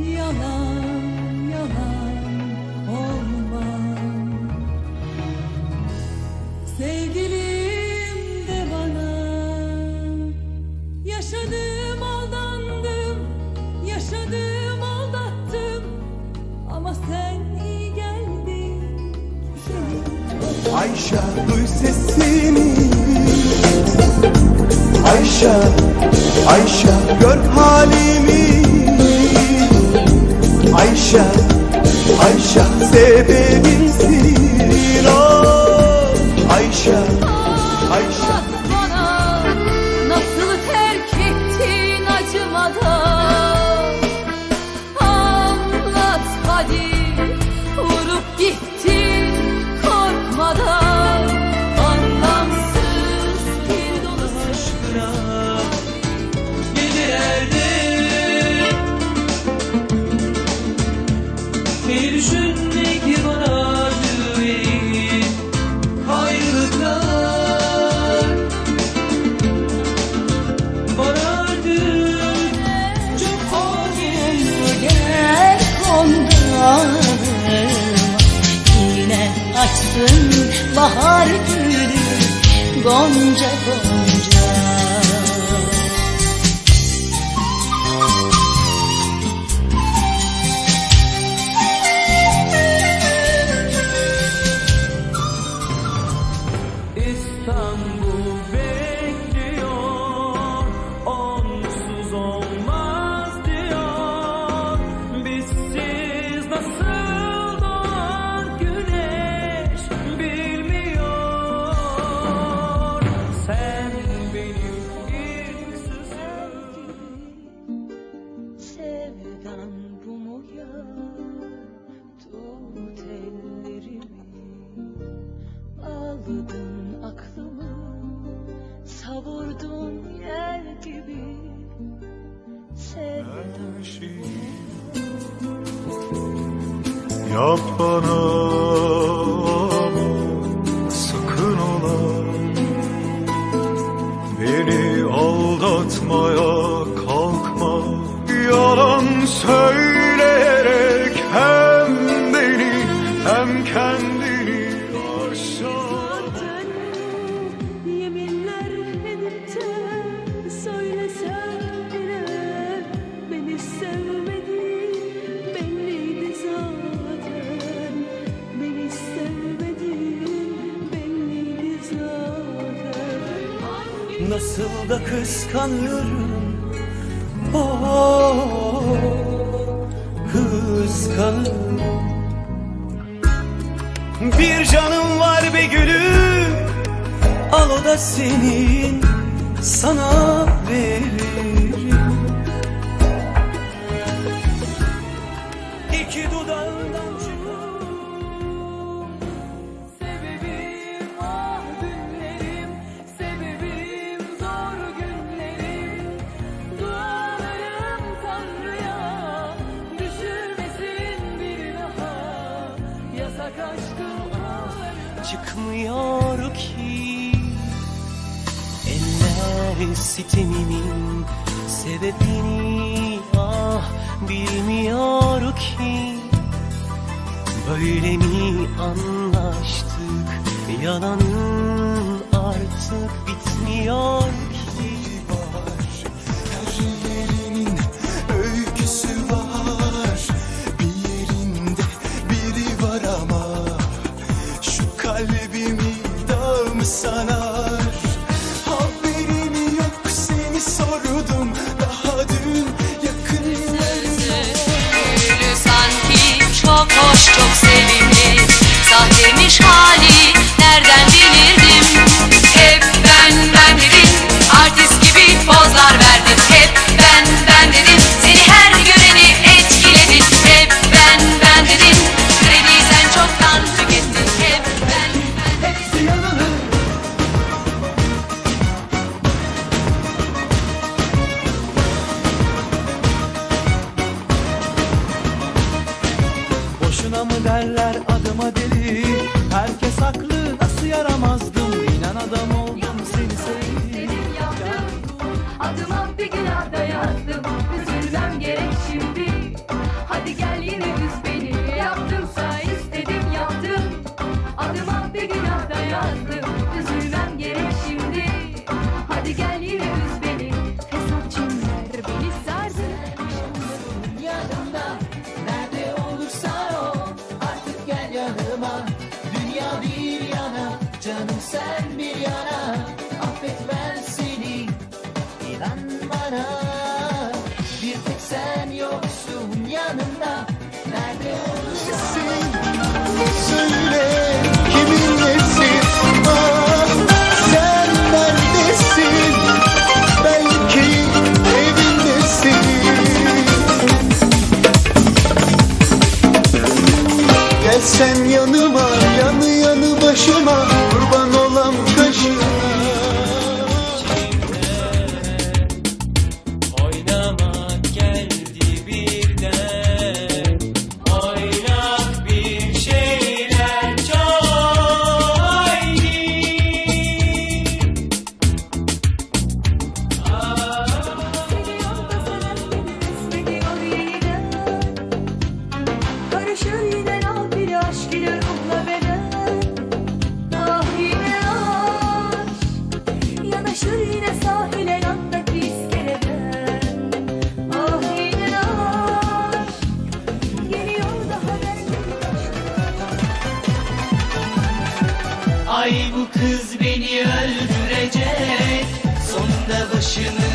yalan yalan olmaz. Sevgilim de bana yaşadım aldandım yaşadım aldattım. Ama sen iyi geldin. Ayşe duy sesimi Ayşe Ayşe gör halimi. Ayşe, Ayşe sebebimsin. bahar gülü Gonca gonca savurdun yer gibi sevdim. Yap bana. Sakın ola. Beni aldatmaya nasıl da kıskanıyorum. Oh kıskanıyorum. Bir canım var be gülüm. Al o da senin sana veririm. acıkmıyor ki. Eller sitemimin sebebini ah bilmiyor ki. Böyle mi anlaştık yalanın sana. adamı derler adıma deli. Herkes haklı nasıl yaramazdım? İnan adamı kız beni öldürecek. Sonunda başını